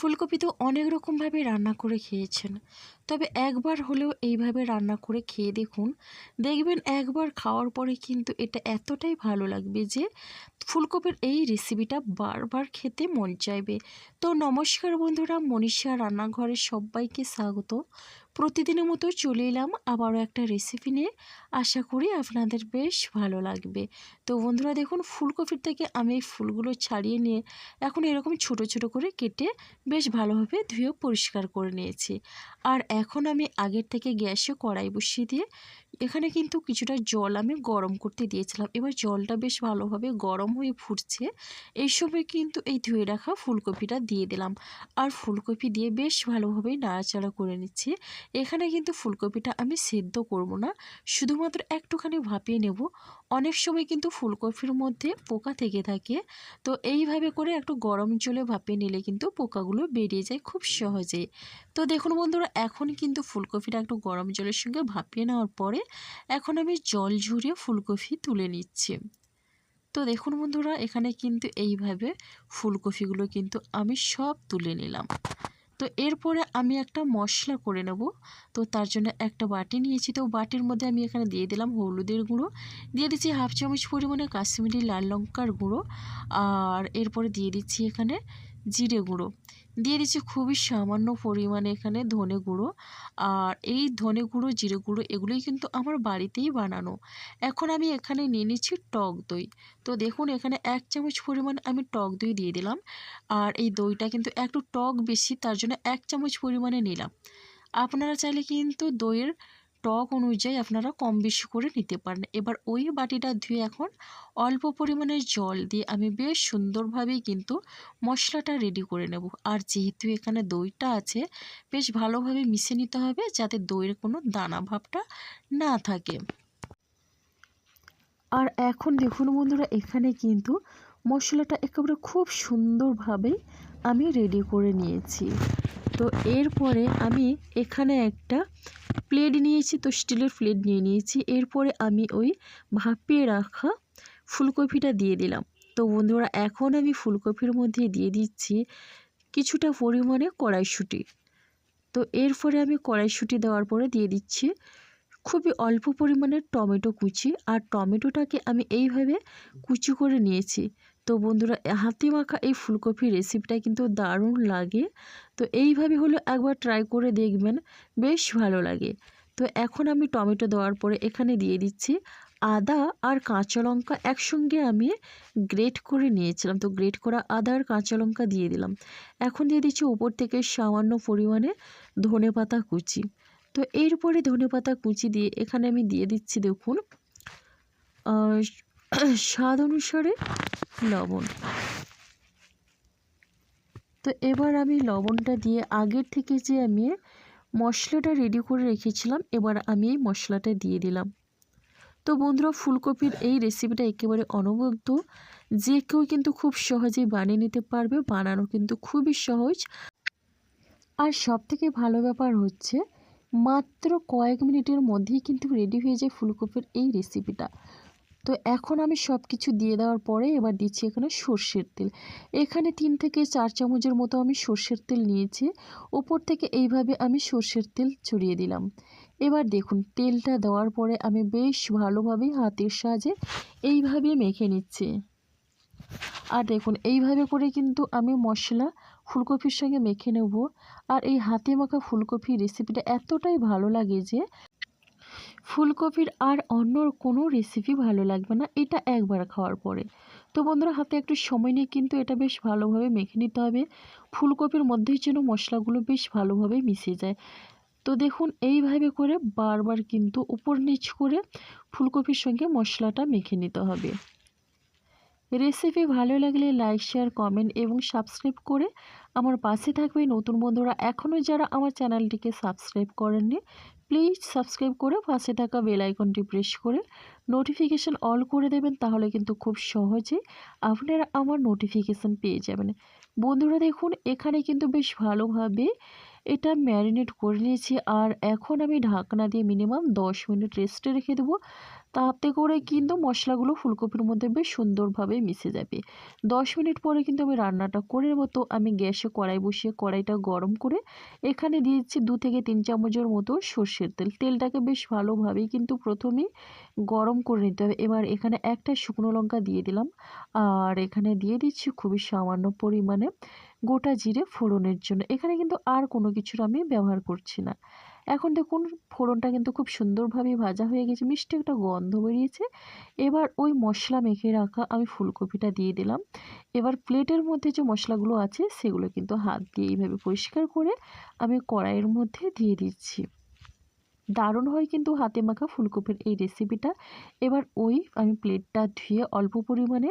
ফুলকপি তো অনেক রকমভাবে রান্না করে খেয়েছেন। তবে একবার হলেও এইভাবে রান্না করে খেয়ে দেখুন। দেখবেন একবার খাওয়ার পরে কিন্তু এটা এতটাই ভালো লাগবে যে ফুলকপির এই রেসিপিটা বারবার খেতে মন চাইবে। তো নমস্কার বন্ধুরা, মনীষা রান্নাঘরে সবাইকে স্বাগত। প্রতিদিনের মতো চলে এলাম। আবারও একটা রেসিপি নিয়ে আশা করি আপনাদের বেশ ভালো লাগবে। তো বন্ধুরা, দেখুন ফুলকপির থেকে আমি এই ফুলগুলো ছাড়িয়ে নিয়ে এখন এরকম ছোট ছোট করে কেটে বেশ ভালোভাবে ধুয়ে পরিষ্কার করে নিয়েছি। আর এখন আমি আগের থেকে গ্যাসে কড়াই বসিয়ে দিয়ে এখানে কিন্তু কিছুটা জল আমি গরম করতে দিয়েছিলাম। এবার জলটা বেশ ভালোভাবে গরম হয়ে ফুটছে। এই সময় কিন্তু এই ধুয়ে রাখা ফুলকপিটা দিয়ে দিলাম। আর ফুলকপি দিয়ে বেশ ভালোভাবেই নাড়াচাড়া করে নিচ্ছি। এখানে কিন্তু ফুলকপিটা আমি সেদ্ধ করব না। শুধুমাত্র একটুখানি ভাপিয়ে নেব। অনেক সময় কিন্তু ফুলকপির মধ্যে পোকা থেকে থাকে। তো এইভাবে করে একটু গরম জলে ভাপিয়ে নিলে কিন্তু পোকাগুলো বেরিয়ে যায় খুব সহজে। তো দেখুন বন্ধুরা, এখন কিন্তু ফুলকপিটা একটু গরম জলের সঙ্গে ভাপিয়ে নেওয়ার পরে এখন আমি জল ঝরিয়ে ফুলকপি তুলে নিচ্ছি। তো দেখুন বন্ধুরা, এখানে কিন্তু এইভাবে ফুলকপিগুলো কিন্তু আমি সব তুলে নিলাম। তো এরপরে আমি একটা মশলা করে নেব। তো তার জন্য একটা বাটি নিয়েছি। তো বাটির মধ্যে আমি এখানে দিয়ে দিলাম হলুদের গুঁড়ো। দিয়ে দিচ্ছি হাফ চামচ পরিমাণে কাশ্মীরি লাল লঙ্কার গুঁড়ো। আর এরপরে দিয়ে দিচ্ছি এখানে জিরে গুঁড়ো। দিয়ে দিচ্ছি খুবই সামান্য পরিমাণে এখানে ধনে গুঁড়ো। আর এই ধনে গুঁড়ো, জিরে গুঁড়ো এগুলোই কিন্তু আমার বাড়িতেই বানানো। এখন আমি এখানে নিয়ে নিচ্ছি টক দই। তো দেখুন এখানে এক চামচ পরিমাণ আমি টক দই দিয়ে দিলাম। আর এই দইটা কিন্তু একটু টক বেশি, তার জন্য এক চামচ পরিমাণে নিলাম। আপনারা চাইলে কিন্তু দইয়ের টক অনুযায়ী আপনারা কম বেশি করে নিতে পারেন। এবার ওই বাটিটা ধুয়ে এখন অল্প পরিমাণে জল দিয়ে আমি বেশ সুন্দরভাবেই কিন্তু মশলাটা রেডি করে নেব। আর যেহেতু এখানে দইটা আছে, বেশ ভালোভাবে মিশে নিতে হবে যাতে দইয়ের কোনো দানা ভাবটা না থাকে। আর এখন দেখুন বন্ধুরা, এখানে কিন্তু মশলাটা একেবারে খুব সুন্দরভাবে আমি রেডি করে নিয়েছি। তো এরপরে আমি এখানে একটা প্লেট নিয়েছি, তো স্টিলের প্লেট নিয়ে নিয়েছি। এরপরে আমি ওই ভাপিয়ে রাখা ফুলকপিটা দিয়ে দিলাম। তো বন্ধুরা, এখন আমি ফুলকপির মধ্যে দিয়ে দিচ্ছি কিছুটা পরিমাণে কড়াইশুঁটি। তো এরপরে আমি কড়াইশুঁটি দেওয়ার পরে দিয়ে দিচ্ছি খুবই অল্প পরিমাণে টমেটো কুচি। আর টমেটোটাকে আমি এইভাবে কুচি করে নিয়েছি। তো বন্ধুরা হাতি মাখা এই ফুলকপির রেসিপিটা কিন্তু দারুণ লাগে। তো এইভাবে হলো একবার ট্রাই করে দেখবেন, বেশ ভালো লাগে। তো এখন আমি টমেটো দেওয়ার পরে এখানে দিয়ে দিচ্ছি আদা আর কাঁচা লঙ্কা একসঙ্গে আমি গ্রেট করে নিয়েছিলাম। তো গ্রেট করা আদা আর কাঁচা লঙ্কা দিয়ে দিলাম। এখন দিয়ে দিচ্ছি উপর থেকে সামান্য পরিমাণে ধনে পাতা কুচি। তো এরপরে ধনে পাতা কুচি দিয়ে এখানে আমি দিয়ে দিচ্ছি দেখুন স্বাদ অনুসারে লবণ। তো এবার আমি লবণটা দিয়ে আগের থেকে যে আমি মশলাটা রেডি করে রেখেছিলাম, এবার আমি এই মশলাটা দিয়ে দিলাম। তো বন্ধুরা, ফুলকপির এই রেসিপিটা একেবারে অনবদ্য। যে কেউ কিন্তু খুব সহজেই বানিয়ে নিতে পারবে, বানানো কিন্তু খুবই সহজ। আর সব থেকে ভালো ব্যাপার হচ্ছে, মাত্র কয়েক মিনিটের মধ্যেই কিন্তু রেডি হয়ে যায় ফুলকপির এই রেসিপিটা তো এখন আমি সব কিছু দিয়ে দেওয়ার পরে এবার দিচ্ছি এখানে সর্ষের তেল। এখানে তিন থেকে চার চামচের মতো আমি সর্ষের তেল নিয়েছি। ওপর থেকে এইভাবে আমি সর্ষের তেল ছড়িয়ে দিলাম। এবার দেখুন, তেলটা দেওয়ার পরে আমি বেশ ভালোভাবে হাতের সাহায্যে এইভাবে মেখে নিচ্ছি। আর দেখুন, এইভাবে করে কিন্তু আমি মশলা ফুলকপির সঙ্গে মেখে নেব। আর এই হাতে মাখা ফুলকপির রেসিপিটা এতটাই ভালো লাগে যে ফুলকপির আর অন্য কোনো রেসিপি ভালো লাগবে না, এটা একবার খাওয়ার পরে। তো বন্ধুরা, হাতে একটু সময় নিয়ে কিন্তু এটা বেশ ভালোভাবে মেখে নিতে হবে। ফুলকপির মধ্যেই যেন মশলাগুলো বেশ ভালোভাবে মিশে যায়। তো দেখুন, এইভাবে করে বারবার কিন্তু উপর নিচ করে ফুলকপির সঙ্গে মশলাটা মেখে নিতে হবে। রেসিপি ভালো লাগলে লাইক শেয়ার কমেন্ট এবং সাবস্ক্রাইব করে আমার পাশে থাকবে নতুন বন্ধুরা, এখনও যারা আমার চ্যানেলটিকে সাবস্ক্রাইব করেননি প্লিজ সাবস্ক্রাইব করে পাশে থাকা বেল আইকনটি প্রেস করে নোটিফিকেশান অল করে দেবেন, তাহলে কিন্তু খুব সহজে আপনারা আমার নোটিফিকেশান পেয়ে যাবেন। বন্ধুরা দেখুন, এখানে কিন্তু বেশ ভালোভাবে এটা ম্যারিনেট করে নিয়েছি, আর এখন আমি ঢাকনা দিয়ে মিনিমাম দশ মিনিট রেস্টে রেখে দেবো। তাতে করে কিন্তু মশলাগুলো ফুলকপির মধ্যে বেশ সুন্দরভাবে মিশে যাবে। দশ মিনিট পরে কিন্তু আমি রান্নাটা করে নেব। তো আমি গ্যাসে কড়াই বসিয়ে কড়াইটা গরম করে এখানে দিয়েছি দু থেকে তিন চামচের মতো সর্ষের তেল। তেলটাকে বেশ ভালোভাবেই কিন্তু প্রথমেই গরম করে নিতে হবে। এবার এখানে একটা শুকনো লঙ্কা দিয়ে দিলাম। আর এখানে দিয়ে দিচ্ছি খুবই সামান্য পরিমাণে গোটা জিরে ফোড়নের জন্য। এখানে কিন্তু আর কোনো কিছুর আমি ব্যবহার করছি না। এখন দেখুন, ফোড়নটা কিন্তু খুব সুন্দরভাবে ভাজা হয়ে গেছে, মিষ্টি একটা গন্ধ বেরিয়েছে। এবার ওই মশলা মেখে রাখা আমি ফুলকপিটা দিয়ে দিলাম। এবার প্লেটের মধ্যে যে মশলাগুলো আছে, সেগুলো কিন্তু হাত দিয়ে এইভাবে পরিষ্কার করে আমি কড়াইয়ের মধ্যে দিয়ে দিচ্ছি। দারুণ হয় কিন্তু হাতে মাখা ফুলকপির এই রেসিপিটা এবার ওই আমি প্লেটটা ধুয়ে অল্প পরিমাণে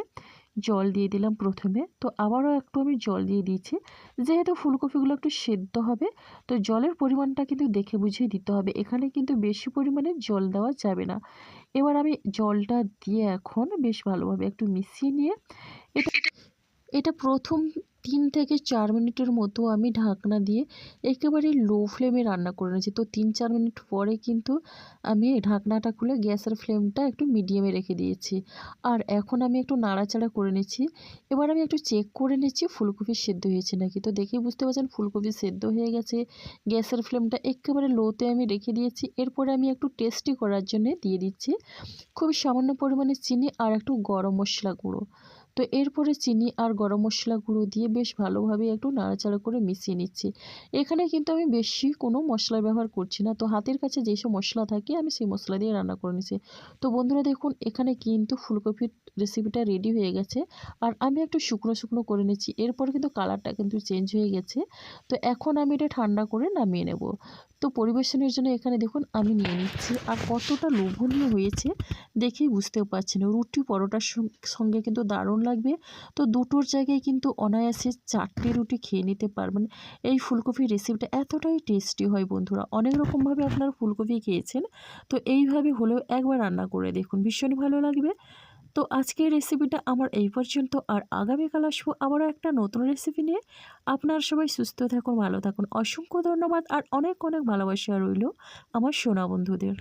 জল দিয়ে দিলাম প্রথমে। তো আবারও একটু আমি জল দিয়ে দিয়েছি। যেহেতু ফুলকপিগুলো একটু সেদ্ধ হবে, তো জলের পরিমাণটা কিন্তু দেখে বুঝিয়ে দিতে হবে। এখানে কিন্তু বেশি পরিমাণে জল দেওয়া যাবে না। এবার আমি জলটা দিয়ে এখন বেশ ভালোভাবে একটু মিশিয়ে নিয়ে এটা এটা প্রথম তিন থেকে চার মিনিটের মতো আমি ঢাকনা দিয়ে একেবারে লো ফ্লেমে রান্না করে নিয়েছি। তো তিন চার মিনিট পরে কিন্তু আমি ঢাকনাটা খুলে গ্যাসের ফ্লেমটা একটু মিডিয়ামে রেখে দিয়েছি। আর এখন আমি একটু নাড়াচাড়া করে নিচ্ছি। এবার আমি একটু চেক করে নিচ্ছি ফুলকপি সেদ্ধ হয়েছে নাকি। তো দেখেই বুঝতে পারছেন ফুলকপি সেদ্ধ হয়ে গেছে। গ্যাসের ফ্লেমটা একেবারে লোতে আমি রেখে দিয়েছি। এরপরে আমি একটু টেস্টি করার জন্য দিয়ে দিচ্ছি। খুবই সামান্য পরিমাণে চিনি আর একটু গরম মশলা গুঁড়ো। তো এরপরে চিনি আর গরম মশলা গুঁড়ো দিয়ে বেশ ভালোভাবে একটু নাড়াচাড়া করে মিশিয়ে নিচ্ছি। এখানে কিন্তু আমি বেশি কোনো মশলা ব্যবহার করছি না। তো হাতের কাছে যেসব মশলা থাকে, আমি সেই মশলা দিয়ে রান্না করে নিচ্ছি। তো বন্ধুরা, দেখুন, এখানে কিন্তু ফুলকপির রেসিপিটা রেডি হয়ে গেছে। আর আমি একটু শুকনো শুকনো করে নিচ্ছি। এরপর কিন্তু কালারটা কিন্তু চেঞ্জ হয়ে গেছে। তো এখন আমি এটা ঠান্ডা করে নামিয়ে নেব। তো পরিবেশনের জন্য এখানে দেখুন আমি নিয়ে নিচ্ছি। আর কতটা লোভনীয় হয়েছে দেখেই বুঝতেও পারছেন রুটি পরোটার সঙ্গে কিন্তু দারুণ লাগবে। তো দুটোর জায়গায় কিন্তু অনায়াসে চারটে রুটি খেয়ে নিতে পারবেন। এই ফুলকপির রেসিপিটা এতটাই টেস্টি হয় বন্ধুরা। অনেক রকমভাবে আপনারা ফুলকপি খেয়েছেন। তো এইভাবে হলেও একবার রান্না করে দেখুন। ভীষণ ভালো লাগবে। তো আজকের রেসিপিটা আমার এই পর্যন্ত। আর আগামীকাল আসব আবারও একটা নতুন রেসিপি নিয়ে। আপনারা সবাই সুস্থ থাকুন, ভালো থাকুন। অসংখ্য ধন্যবাদ আর অনেক অনেক ভালোবাসা রইল আমার সোনা বন্ধুদের।